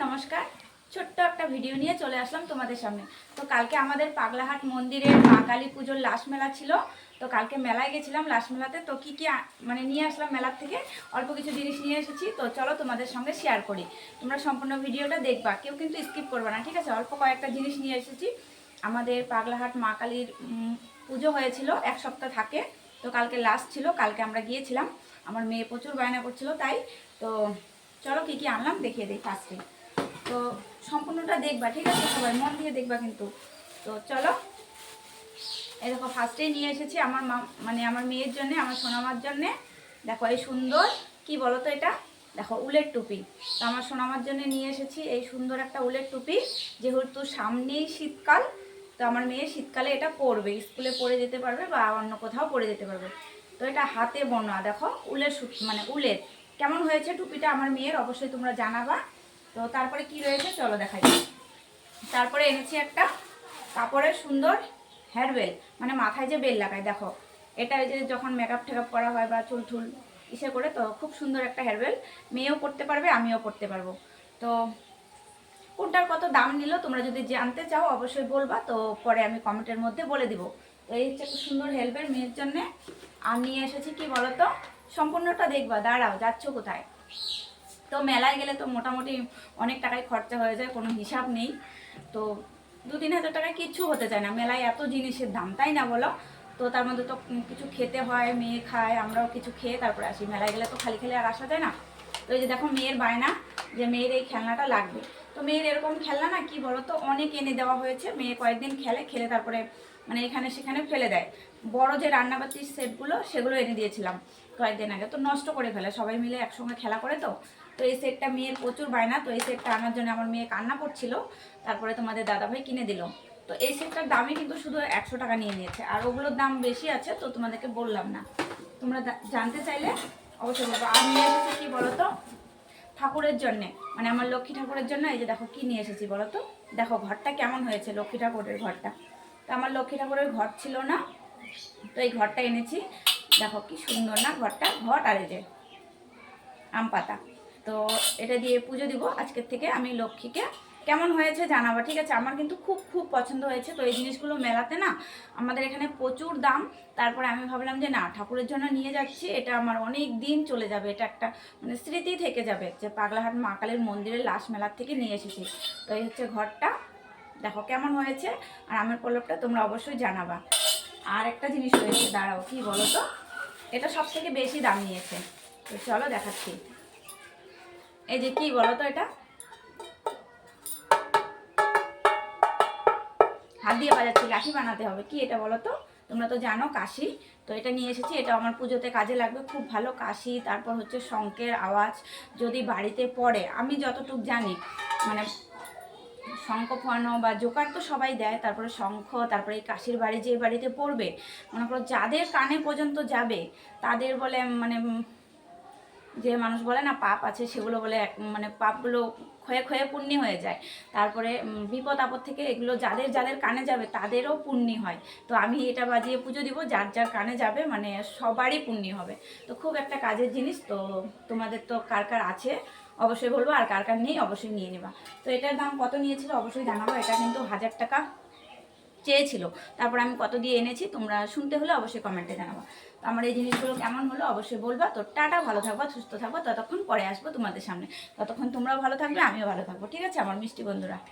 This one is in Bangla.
নমস্কার ছোট্ট একটা ভিডিও নিয়ে চলে আসলাম তোমাদের সামনে। তো কালকে আমাদের পাগলাহাট মন্দিরের মা কালী পুজোর লাশ মেলা ছিল। তো কালকে মেলায় গেছিলাম লাশ মেলাতে। তো কি কি মানে নিয়ে আসলাম মেলার থেকে? অল্প কিছু জিনিস নিয়ে এসেছি। তো চলো তোমাদের সঙ্গে শেয়ার করি। তোমরা সম্পূর্ণ ভিডিওটা দেখবা। কেউ কিন্তু স্কিপ করবে না, ঠিক আছে? অল্প কয়েকটা জিনিস নিয়ে এসেছি। আমাদের পাগলাহাট মা কালীর পুজো হয়েছিল, এক সপ্তাহ থাকে। তো কালকে লাস্ট ছিল, কালকে আমরা গিয়েছিলাম। আমার মেয়ে প্রচুর বায়না করছিল, তাই। তো চলো কি কি আনলাম, দেখিয়ে দিই ফার্স্টে তো সম্পূর্ণটা দেখবা, ঠিক আছে? সবাই মন দিয়ে দেখবা কিন্তু। তো চলো, এই দেখো ফার্স্টেই নিয়ে এসেছি আমার মা মানে আমার মেয়ের জন্য, আমার সোনামার জন্যে। দেখো, এই সুন্দর, কি বলো তো এটা? দেখো, উলের টুপি। তো আমার সোনামার জন্য নিয়ে এসেছি এই সুন্দর একটা উলের টুপি। যেহেতু সামনেই শীতকাল, তো আমার মেয়ে শীতকালে এটা পরবে। স্কুলে পরে যেতে পারবে বা অন্য কোথাও পরে যেতে পারবে। তো এটা হাতে বোনা, দেখো, উলের মানে উলের। কেমন হয়েছে টুপিটা আমার মেয়ের? অবশ্যই তোমরা জানাবা। তো তারপরে কি রয়েছে চলো দেখাই। তারপরে এনেছি একটা কাপড়ের সুন্দর হেয়ারবেল মানে মাথায় যে বেল লাগায়, দেখো। এটা যে যখন মেকআপ টেকআপ করা হয় বা চুল টুল ইসে করে, তো খুব সুন্দর একটা হেয়ারবেল মেয়েও পরতে পারবে, আমিও পরতে পারব। তো কোনটার কত দাম নিল, তোমরা যদি জানতে চাও, অবশ্যই বলবা। তো পরে আমি কমেন্টের মধ্যে বলে দিব। তো এই হচ্ছে একটা সুন্দর হেয়ারবেল মেয়ের জন্যে। আর নিয়ে এসেছি কি বলো তো সম্পূর্ণটা দেখবা, দাঁড়াও, যাচ্ছ কোথায়? তো মেলায় গেলে তো মোটামুটি অনেক টাকায় খরচা হয়ে যায়, কোনো হিসাব নেই। তো দু তিন হাজার টাকায় কিচ্ছু হতে চায় না। মেলায় এত জিনিসের দাম, তাই না বলো? তো তার মধ্যে তো কিছু খেতে হয়, মেয়ে খায়, আমরাও কিছু খেয়ে তারপরে আসি। মেলায় গেলে তো খালি খালি আর আসা যায় না। তো এই যে দেখো মেয়ের বায়না, যে মেয়ের এই খেলনাটা লাগবে। তো মেয়ের এরকম খেলনা না কি বলো তো, অনেক এনে দেওয়া হয়েছে। মেয়ে কয়েকদিন খেলে খেলে তারপরে মানে এখানে সেখানে ফেলে দেয়। বড় যে রান্নাবাতির সেটগুলো, সেগুলো এনে দিয়েছিলাম কয়েকদিন আগে। তো নষ্ট করে ফেলে, সবাই মিলে একসঙ্গে খেলা করে তো। তো এই সেটটা মেয়ের প্রচুর বায়না, তো এই সেটটা আনার জন্য আমার মেয়ে কান্না করছিল। তারপরে তোমাদের দাদাভাই কিনে দিল। তো এই সেটটার দামই কিন্তু শুধু একশো টাকা নিয়ে নিয়েছে। আর ওগুলোর দাম বেশি আছে, তো তোমাদেরকে বললাম না। তোমরা জানতে চাইলে অবশ্যই বলব আর নিয়ে এসেছি কি বলো তো ঠাকুরের জন্যে। মানে আমার লক্ষ্মী ঠাকুরের জন্য এই যে দেখো কি নিয়ে এসেছি বলো তো দেখো ঘরটা কেমন হয়েছে লক্ষ্মী ঠাকুরের ঘরটা। তো আমার লক্ষ্মী ঠাকুরের ঘর ছিল না। তো এই ঘরটা এনেছি। দেখো কি সুন্দর না ঘরটা? ঘর আর এই যে আম পাতা। তো এটা দিয়ে পুজো দিব আজকের থেকে। আমি লক্ষ্মীকে কেমন হয়েছে জানাব, ঠিক আছে? আমার কিন্তু খুব খুব পছন্দ হয়েছে। তো এই জিনিসগুলো মেলাতে না আমাদের এখানে প্রচুর দাম। তারপরে আমি ভাবলাম যে না, ঠাকুরের জন্য নিয়ে যাচ্ছি। এটা আমার অনেক দিন চলে যাবে। এটা একটা মানে স্মৃতি থেকে যাবে যে পাগলাহাট মা কালীর মন্দিরের লাশ মেলার থেকে নিয়ে এসেছি। তো এই হচ্ছে ঘরটা। দেখো কেমন হয়েছে। আর আমের পল্লবটা তোমরা অবশ্যই জানাবা। আর একটা জিনিস রয়েছে, দাঁড়াও, কি বলো তো এটা সব থেকে বেশি দাম নিয়েছে। তো চলো দেখাচ্ছি। এই যে কি বলো তো এটা? হাত দিয়ে বাজাচ্ছি লাঠি বানাতে হবে। কি এটা বলো তো? তোমরা তো জানো কাশি। তো এটা নিয়ে এসেছি, এটা আমার পুজোতে কাজে লাগবে। খুব ভালো কাশি, তারপর হচ্ছে শঙ্কের আওয়াজ যদি বাড়িতে পড়ে। আমি যতটুক জানি মানে শঙ্খ ফোয়ানো বা জোকার তো সবাই দেয়, তারপরে শঙ্খ, তারপরে এই কাশির বাড়ি যে বাড়িতে পড়বে, মনে করো যাদের কানে পর্যন্ত যাবে, তাদের বলে মানে যে মানুষ বলে না, পাপ আছে সেগুলো বলে মানে পাপগুলো ক্ষয়ে ক্ষয়ে পুণ্যি হয়ে যায়। তারপরে বিপদ আপদ থেকে এগুলো যাদের যাদের কানে যাবে তাদেরও পুণ্যি হয়। তো আমি এটা বাজিয়ে পুজো দিব, যার যার কানে যাবে মানে সবারই পুণ্যি হবে। তো খুব একটা কাজের জিনিস, তো তোমাদের তো কার কার আছে অবশ্যই বলব, আর কার কার নেই অবশ্যই নিয়ে নেবা। তো এটার দাম কত নিয়েছিল অবশ্যই জানাব, এটা কিন্তু হাজার টাকা। চেয়েছিল। তারপর আমি কত দিয়ে এনেছি তোমরা শুনতে হলে অবশ্যই কমেন্টে জানাব। তো আমার এই জিনিসগুলো কেমন হলো অবশ্যই বলবা। তো টাটা, ভালো থাকবা, সুস্থ থাকব। ততক্ষণ পরে আসব তোমাদের সামনে। ততক্ষণ তোমরাও ভালো থাকবে, আমিও ভালো থাকব। ঠিক আছে, আমার মিষ্টি বন্ধুরা?